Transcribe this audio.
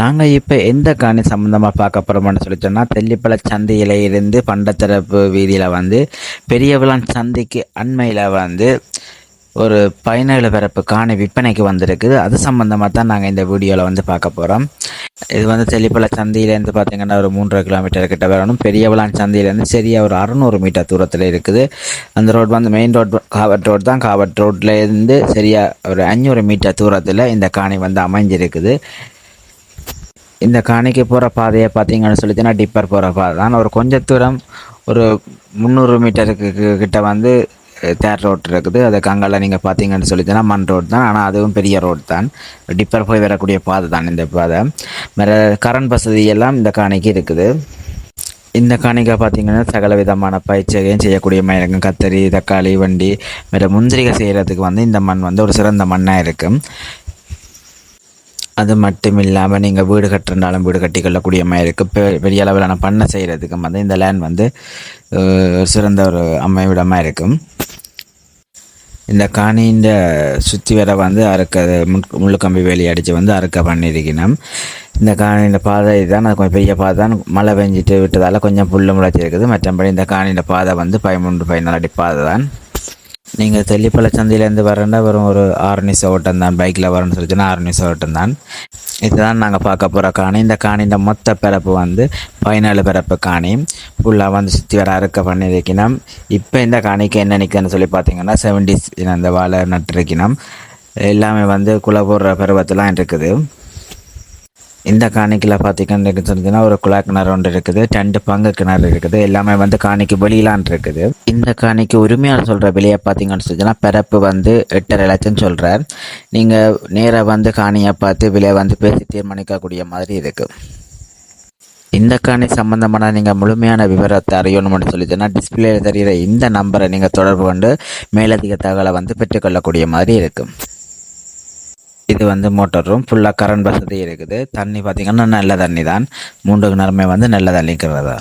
நாங்கள் இப்போ எந்த காணி சம்மந்தமாக பார்க்க போகிறோம்னு சொல்லி சொன்னால் தெல்லிப்பழ சந்தையில் இருந்து பண்டத்தரப்பு வீதியில் வந்து பெரியவளான் சந்தைக்கு அண்மையில் வந்து ஒரு பதினேழு பிறப்பு காணி விற்பனைக்கு வந்திருக்குது. அது சம்மந்தமாக தான் நாங்கள் இந்த வீடியோவில் வந்து பார்க்க போகிறோம் இது வந்து தெல்லிப்பள சந்தையிலேருந்து பார்த்தீங்கன்னா ஒரு மூன்றரை கிலோமீட்டர் கிட்ட வரணும். பெரியவளான் சந்தையிலேருந்து சரியாக ஒரு அறுநூறு மீட்டர் தூரத்தில் இருக்குது. அந்த ரோட் வந்து மெயின் ரோட் காவட் ரோடு தான். காவட் ரோட்லேருந்து சரியாக ஒரு அஞ்சூறு மீட்டர் தூரத்தில் இந்த காணி வந்து அமைஞ்சிருக்குது. இந்த காணிக்கு போகிற பாதையை பார்த்தீங்கன்னு சொல்லிட்டுனா டிப்பர் போகிற பாதை தான். ஒரு கொஞ்சம் தூரம் ஒரு முந்நூறு மீட்டருக்கு கிட்ட வந்து தேர் ரோட் இருக்குது. அது கங்கால நீங்கள் பார்த்தீங்கன்னு சொல்லிட்டுனா மண் ரோடு தான். ஆனால் அதுவும் பெரிய ரோடு தான். டிப்பர் போய் வரக்கூடிய பாதை தான் இந்த பாதை. வேறு கரண்ட் வசதி எல்லாம் இந்த காணிக்கு இருக்குது. இந்த காணிக்கை பார்த்தீங்கன்னா சகல விதமான பயிற்சியையும் செய்யக்கூடிய மாதிரி கத்தரி தக்காளி வண்டி வேறு முந்திரிகை செய்கிறதுக்கு வந்து இந்த மண் வந்து ஒரு சிறந்த மண்ணாக இருக்கும் அது மட்டும் இல்லாமல் நீங்கள் வீடு கட்டுறனாலும் வீடு கட்டி கொள்ளக்கூடிய மாதிரி இருக்குது பெ பெரிய அளவிலான பண்ணை செய்கிறதுக்கும் வந்து இந்த லேண்ட் வந்து சிறந்த ஒரு அமைவிடமாக இருக்கும் இந்த காணியின் சுற்றி வர வந்து அறுக்க முள் முள்ளுக்கம்பி வேலி அடித்து வந்து அறுக்க பண்ணியிருக்கணும் இந்த காணியின் பாதை தான் அது கொஞ்சம் பெரிய பாதை தான். மழை பெஞ்சிட்டு விட்டதால் கொஞ்சம் புல்லு முளைச்சிருக்குது. மற்றபடி இந்த காணியின் பாதை வந்து பதிமூன்று பதினாலு அடி பாதை தான். நீங்கள் தெல்லிப்பள்ள சந்தையிலேருந்து வரேன்னா வெறும் ஒரு ஆறு நிமிஷம் ஓட்டம் தான். பைக்கில் வரணும்னு சொல்லிச்சுன்னா ஆறு நிமிஷம் ஓட்டம் தான். இதுதான் நாங்கள் பார்க்க போகிற காணி. இந்த காணியின் மொத்த பிறப்பு வந்து பதினாலு பிறப்பு காணி. ஃபுல்லாக வந்து சுற்றி வர அறுக்க பண்ணியிருக்கணும். இப்போ இந்த காணிக்கு என்ன நிற்குதுன்னு சொல்லி பார்த்தீங்கன்னா செவன்டிஸ் அந்த வாழை நட்டிருக்கணும். எல்லாமே வந்து குலபோடுற பருவத்தெலாம் இருக்குது. இந்த காணிக்கில் பார்த்தீங்கன்னு சொன்னீங்கன்னா ஒரு குழா கிணறு ஒன்று இருக்குது ரெண்டு பங்கு கிணறு இருக்குது எல்லாமே வந்து காணிக்கு வெளியிலான் இருக்குது. இந்த காணிக்கு உரிமையாளர் சொல்கிற விலையை பார்த்தீங்கன்னு சொன்னீங்கன்னா பிறப்பு வந்து எட்டரை லட்சம் சொல்கிறார் நீங்கள் நேராக வந்து காணியை பார்த்து விலையை வந்து பேசி தீர்மானிக்கக்கூடிய மாதிரி இருக்குது இந்த காணி சம்பந்தமான நீங்கள் முழுமையான விவரத்தை அறியணும்னு சொல்லிச்சுன்னா டிஸ்பிளேல தெரிகிற இந்த நம்பரை நீங்கள் தொடர்பு கொண்டு மேலதிக தகவலை வந்து பெற்றுக்கொள்ளக்கூடிய மாதிரி இருக்கும் இது வந்து மோட்டர் ரூம் ஃபுல்லாக கரண்ட் வசதி இருக்குது. தண்ணி பார்த்திங்கன்னா நல்ல தண்ணி தான் மூன்று கிணறுமே வந்து நல்ல தண்ணிக்கிறதா